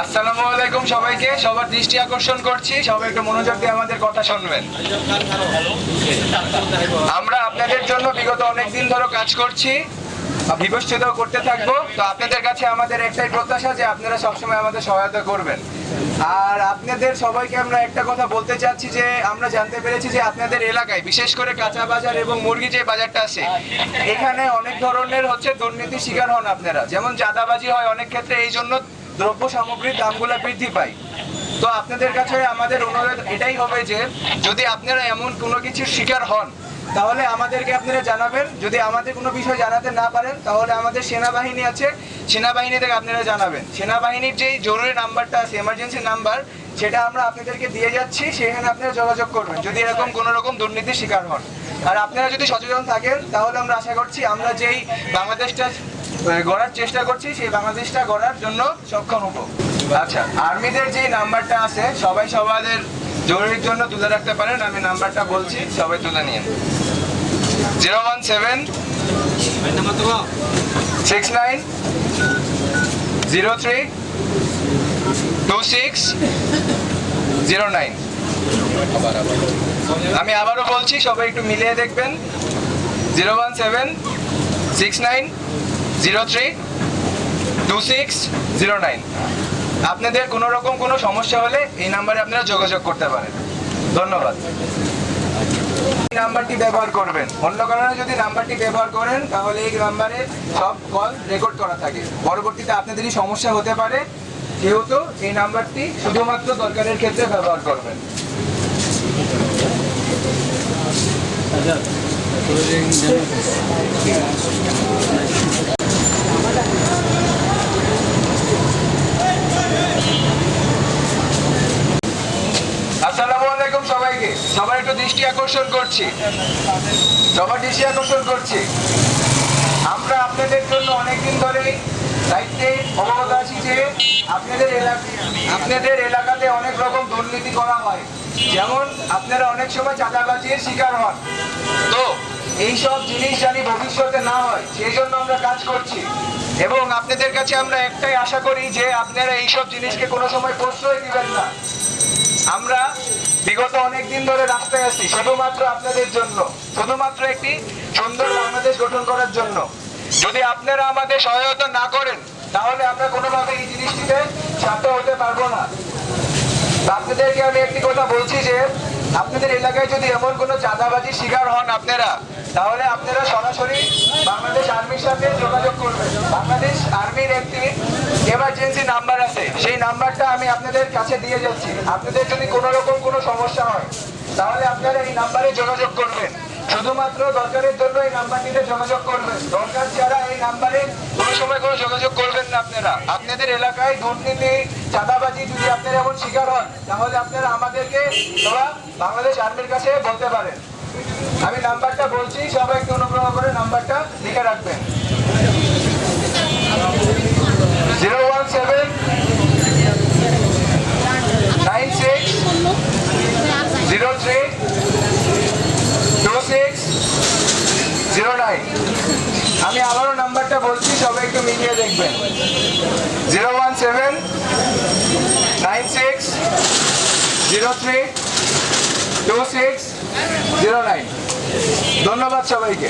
আসসালামু আলাইকুম সবাইকে, সবার দৃষ্টি আকর্ষণ করছি সবাই একটু মনোযোগ দিয়ে আমাদের কথা শুনবেন। আমরা আপনাদের জন্য বিগত অনেক দিন ধরে কাজ করছি বিবস্থিত করতে থাকব, তো আপনাদের কাছে আমাদের একটাই প্রত্যাশা যে আপনারা সবসময় আমাদের সহায়তা করবেন। আর আপনাদের সবাইকে আমরা একটা কথা বলতে চাচ্ছি যে, আমরা জানতে পেরেছি যে আপনাদের এলাকায়, বিশেষ করে কাঁচা বাজার এবং মুরগি যে বাজারটা আছে, এখানে অনেক ধরনের হচ্ছে দুর্নীতির শিকার হন আপনারা। যেমন চাঁদাবাজি হয় অনেক ক্ষেত্রে, এই জন্য দ্রব্য সামগ্রীর দামগুলো বৃদ্ধি পায়। তো আপনাদের কাছে আমাদের অনুরোধ এটাই হবে যে, যদি আপনারা এমন কোনো কিছুর শিকার হন, তাহলে আমাদেরকে আপনারা জানাবেন। যদি আমাদের কোনো বিষয় জানাতে না পারেন, তাহলে আমাদের সেনাবাহিনী আছে, সেনাবাহিনী থেকে আপনারা জানাবেন। সেনাবাহিনীর যেই জরুরি নাম্বারটা আছে এমার্জেন্সি নাম্বার, সেটা আমরা আপনাদেরকে দিয়ে যাচ্ছি, সেখানে আপনারা যোগাযোগ করবেন, যদি এরকম কোনো রকম দুর্নীতির শিকার হন। আর আপনারা যদি সচেতন থাকেন, তাহলে আমরা আশা করছি আমরা যেই বাংলাদেশটা গড়ার চেষ্টা করছি, সেই বাংলাদেশটা গড়ার জন্য সক্ষম হব। আচ্ছা আর্মিদের যে নাম্বারটা আছে, সবাই সবাদের জরুরির জন্য তুলে রাখতে পারেন, আমি নাম্বারটা বলছি, সবাই তুলে নিন zero one seven six nine zero three two six zero nine. আমি আবারও বলছি, সবাই একটু মিলিয়ে দেখবেন। Zero one seven six nine zero three two six zero nine. আপনাদের কোনো রকম কোনো সমস্যা হলে এই নাম্বারে আপনারা যোগাযোগ করতে পারেন। ধন্যবাদ। এই নাম্বারটি ব্যবহার করবেন। অন্য কারণে যদি নাম্বারটি ব্যবহার করেন, তাহলে এই নাম্বারে সব কল রেকর্ড করা থাকে। পরবর্তীতে আপনাদেরই সমস্যা হতে পারে, যেহেতু এই নাম্বারটি শুধুমাত্র দরকারের ক্ষেত্রে ব্যবহার করবেন আলাইকুম সবাইকে সবার একটু দৃষ্টি আকর্ষণ করছি। সবার আকর্ষণ করছি। আমরা আপনাদের জন্য অনেকদিন ধরেই দায়িত্বে অবগত আছি যে আপনাদের এলাকা আপনাদের এলাকাতে অনেক রকম দুর্নীতি করা হয়। যেমন আপনারা অনেক সময় চাঁদাবাজির শিকার হন। তো এইসব জিনিস জানি ভবিষ্যতে না হয়, সেই জন্য আমরা কাজ করছি। এবং আপনাদের কাছে আমরা একটাই আশা করি যে আপনারা এইসব জিনিসকে কোনো সময় প্রশ্রয় দিবেন না। আমরা বিগত অনেক দিন ধরে রাস্তায় আছি, শুধুমাত্র আপনাদের জন্য, শুধুমাত্র একটি সুন্দর বাংলাদেশ গঠন করার জন্য। যদি আপনারা আমাদের সহায়তা না করেন, তাহলে আমরা কোনোভাবে এই জিনিসটিতে সাধ্য হতে পারব না। আপনাদেরকে আমি একটি কথা বলছি যে, আপনাদের এলাকায় যদি এমন কোনো চাঁদাবাজির শিকার হন আপনারা, তাহলে আপনারা সরাসরি বাংলাদেশ আর্মির সাথে যোগাযোগ করবেন। বাংলাদেশ আর্মির একটি এমার্জেন্সি নাম্বার আছে। সেই নাম্বারটা আমি আপনাদের কাছে দিয়ে যাচ্ছি। আপনাদের যদি কোনো রকম কোনো সমস্যা হয়, তাহলে আপনারা এই নাম্বারে যোগাযোগ করবেন। শুধুমাত্র দরকারের জন্য এই নাম্বারটিতে যোগাযোগ করবেন। দরকার ছাড়া এই নাম্বারে কোনো সময় কোনো যোগাযোগ করবেন না আপনারা। আপনাদের এলাকায় দুর্নীতি, চাঁদাবাজি যদি আপনারা এমন শিকার হন, তাহলে আপনারা আমাদেরকে তোরা বাংলাদেশ আর্মির কাছে বলতে পারেন। আমি নাম্বারটা বলছি, সবাই অনুগ্রহ করে নাম্বারটা লিখে রাখবেন zero one seven nine six zero three two six zero nine আমি আবারও নাম্বারটা বলছি, সবাই একটু মিলিয়ে দেখবেন। Zero one seven, nine six, zero three, two six, zero nine. ধন্যবাদ সবাইকে।